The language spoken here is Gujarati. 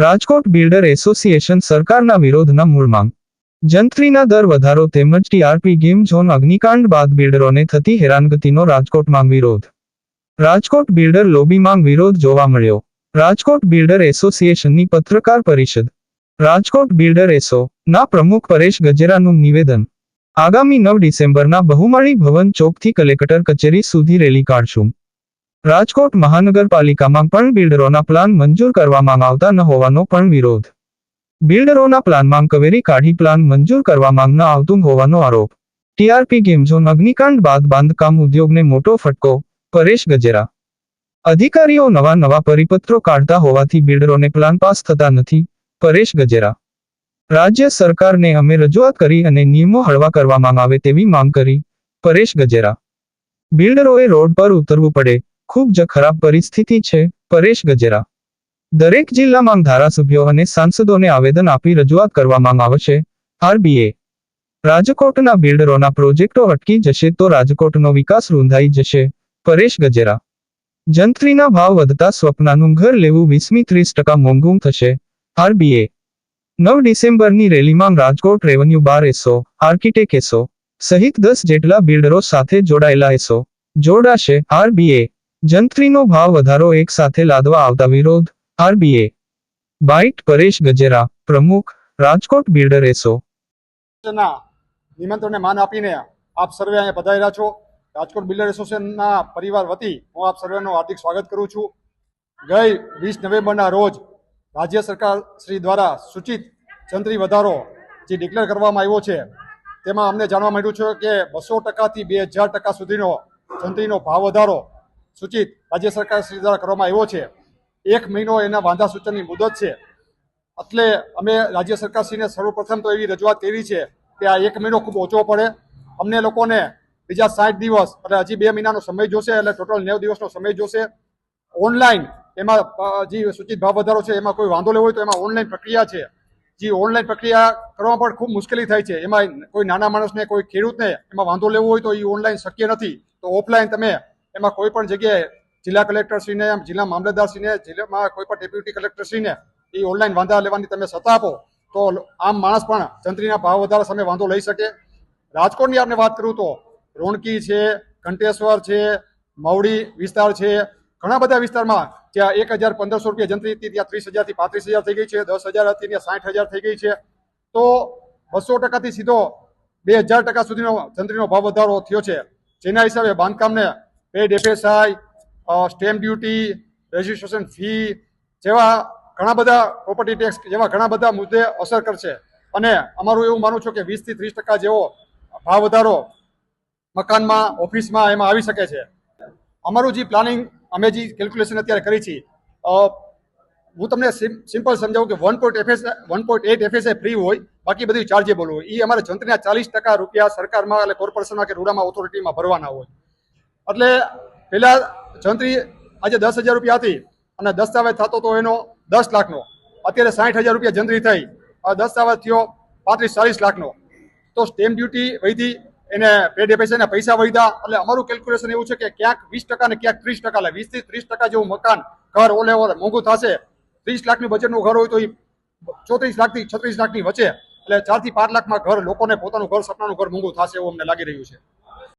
રાજકોટ બિલ્ડર એસોસિએશન સરકારના વિરોધના મૂળ માંગ. જંત્રીના દર વધારો તેમજ ટીઆરપી ગેમ ઝોન અગ્નિકાંડ બાદ બિલ્ડરોને થતી હેરાનગતિનો રાજકોટ માંગ વિરોધ. રાજકોટ બિલ્ડર લોબીમાં વિરોધ જોવા મળ્યો. રાજકોટ બિલ્ડર એસોસિએશનની પત્રકાર પરિષદ. રાજકોટ બિલ્ડર એસો ના પ્રમુખ પરેશ ગજેરાનું નિવેદન. આગામી નવ ડિસેમ્બરના બહુમાળી ભવન ચોકથી કલેક્ટર કચેરી સુધી રેલી કાઢશું. રાજકોટ મહાનગરપાલિકામાં પણ બિલ્ડરોના પ્લાન મંજૂર કરવામાં આવતા ન હોવાનો પણ વિરોધ. બિલ્ડરોના પ્લાનમાં કવેરી કાઢી પ્લાન મંજૂર કરવામાં ન આવતું હોવાનો આરોપ. ટીઆરપી ગેમઝોન અગ્નિકાંડ બાદ બાંધકામ ઉદ્યોગને મોટો ફટકો, પરેશ ગજેરા. અધિકારીઓ નવા નવા પરિપત્રો કાઢતા હોવાથી બિલ્ડરોને પ્લાન પાસ થતા નથી, પરેશ ગજેરા. રાજ્ય સરકારને અમે રજૂઆત કરી અને નિયમો હળવા કરવામાં આવે તેવી માંગ કરી, પરેશ ગજેરા. બિલ્ડરોએ રોડ પર ઉતરવું પડે ખૂબ જ ખરાબ પરિસ્થિતિ છે, પરેશ ગજેરા. દરેક જિલ્લામાં ધારાસભ્યો અને સાંસદોને આવેદન આપી રજૂઆત કરવામાં આવશે આરબીએ. રાજકોટના બિલ્ડરોના પ્રોજેક્ટો અટકી જશે તો રાજકોટનો વિકાસ રૂંધાઈ જશે, પરેશ ગજેરા. જંત્રીના ભાવ વધતા સ્વપ્નાનું ઘર લેવું વીસમી ત્રીસ ટકા મોંઘું થશે, આરબીએ. નવ ડિસેમ્બરની રેલીમાં રાજકોટ રેવન્યુ બાર એસો, આર્કિટેક એસો, સહિત દસ જેટલા બિલ્ડરો સાથે જોડાયેલા એસો, જોડાશે, આરબીએ. જંત્રીનો ભાવ વધારો એક સાથે લાદવા આવતા વિરોધ, આરબીએ. બાઇટ પરેશ ગજેરા, પ્રમુખ, રાજકોટ બિલ્ડર એસો. નિમંત્રણને માન આપીને આપ સર્વે અહીંયા પધાર્યા છો. રાજકોટ બિલ્ડર એસોસિએશનના પરિવાર વતી હું આપ સર્વેનું હાર્દિક સ્વાગત કરું છું. ગઈ વીસ નવેમ્બરના રોજ રાજ્ય સરકાર શ્રી દ્વારા સૂચિત જંત્રી વધારો જે ડિક્લેર કરવામાં આવ્યો છે, તેમાં અમને જાણવા મળ્યું છે કે બસો ટકાથી બે હજાર ટકા સુધીનો જંત્રીનો ભાવ વધારો સૂચિત રાજ્ય સરકાર શ્રી દ્વારા કરવામાં આવ્યો છે. એક મહિનો એના વાંધા સૂચનની મુદત છે. એટલે અમે રાજ્ય સરકારશ્રીને સર્વપ્રથમ તો એવી રજૂઆત કરી છે કે આ એક મહિનો ખૂબ ઓછો પડે. અમને લોકોને બીજા સાઠ દિવસ એટલે હજી બે મહિનાનો સમય જોશે એટલે ટોટલ નેવ દિવસનો સમય જોશે. ઓનલાઈન એમાં જે સૂચિત ભાવ વધારો છે એમાં કોઈ વાંધો લેવો હોય તો એમાં ઓનલાઈન પ્રક્રિયા છે. જે ઓનલાઈન પ્રક્રિયા કરવામાં પણ ખૂબ મુશ્કેલી થાય છે. એમાં કોઈ નાના માણસને કોઈ ખેડૂતને એમાં વાંધો લેવો હોય તો એ ઓનલાઈન શક્ય નથી. તો ઓફલાઈન તમે એમાં કોઈ પણ જગ્યાએ જિલ્લા કલેક્ટરશ્રીને, જિલ્લા મામલતદારશ્રીને, જિલ્લામાં કોઈ પણ ડેપ્યુટી કલેક્ટરશ્રીને એ ઓનલાઈન વાંધા લેવાની તમે સત્તા આપો, તો આમ માણસ પણ જંત્રીના ભાવ વધારા સામે વાંધો લઈ શકે. રાજકોટની આપણે વાત કરું તો, રોણકી છે, ઘંટેશ્વર છે, મવડી વિસ્તાર છે, ઘણા બધા વિસ્તારમાં જ્યાં એક હજાર પંદરસો રૂપિયા જંત્રી હતી, ત્યાં ત્રીસ હજારથી પાંત્રીસ હજાર થઈ ગઈ છે, દસ હજાર હતી, ત્યાં સાઠ હજાર થઈ ગઈ છે. તો બસો ટકાથી સીધો બે હજાર ટકા સુધીનો જંત્રીનો ભાવ વધારો થયો છે. જેના હિસાબે બાંધકામને paid FSI stamp duty registration fee જેવા ઘણા બધા પ્રોપર્ટી ટેક્સ જેવા ઘણા બધા મુદ્દે અસર કરશે. અને અમારું એવું માનવું છું કે વીસથી ત્રીસ ટકા જેવો ભાવ વધારો મકાનમાં, ઓફિસમાં એમાં આવી શકે છે. અમારું જે પ્લાનિંગ અમે જે કેલ્ક્યુલેશન અત્યારે કરી છે હું તમને સિમ- સિમ્પલ સમજાવું કે one point FS one point eight FSI free હોય, બાકી બધું ચાર્જેબલ હોય. એ અમારે જંત્રીના ચાલીસ ટકા રૂપિયા સરકારમાં એટલે કોર્પોરેશનમાં કે રૂડામાં ઓથોરિટીમાં ભરવાના હોય. એટલે પેલા જંત્રી આજે દસ હજાર રૂપિયા હતી અને દસ્તાવેજ થતો તો એનો દસ લાખનો. અત્યારે સાઠ હજાર રૂપિયા જંત્રી થઈ. અને દસ્તાવેજ થયો પાંત્રીસ, ચાલીસ લાખનો. તો સ્ટેમ્પ ડ્યુટી વધી એને પેઢે પૈસાના પૈસા વધ્યા એટલે અમારું કેલ્ક્યુલેશન એવું છે કે ક્યાંક વીસ ટકા ને ક્યાંક ત્રીસ ટકા. એટલે વીસથી ત્રીસ ટકા જેવું મકાન ઘર ઓલે ઓલે મોંઘું થશે. ત્રીસ લાખની બજેટનું ઘર હોય તો એ ચોત્રીસ લાખથી છત્રીસ લાખની વચ્ચે. એટલે ચારથી પાંચ લાખમાં ઘર લોકોને પોતાનું ઘર, સપનાનું ઘર મોંઘું થશે એવું અમને લાગી રહ્યું છે.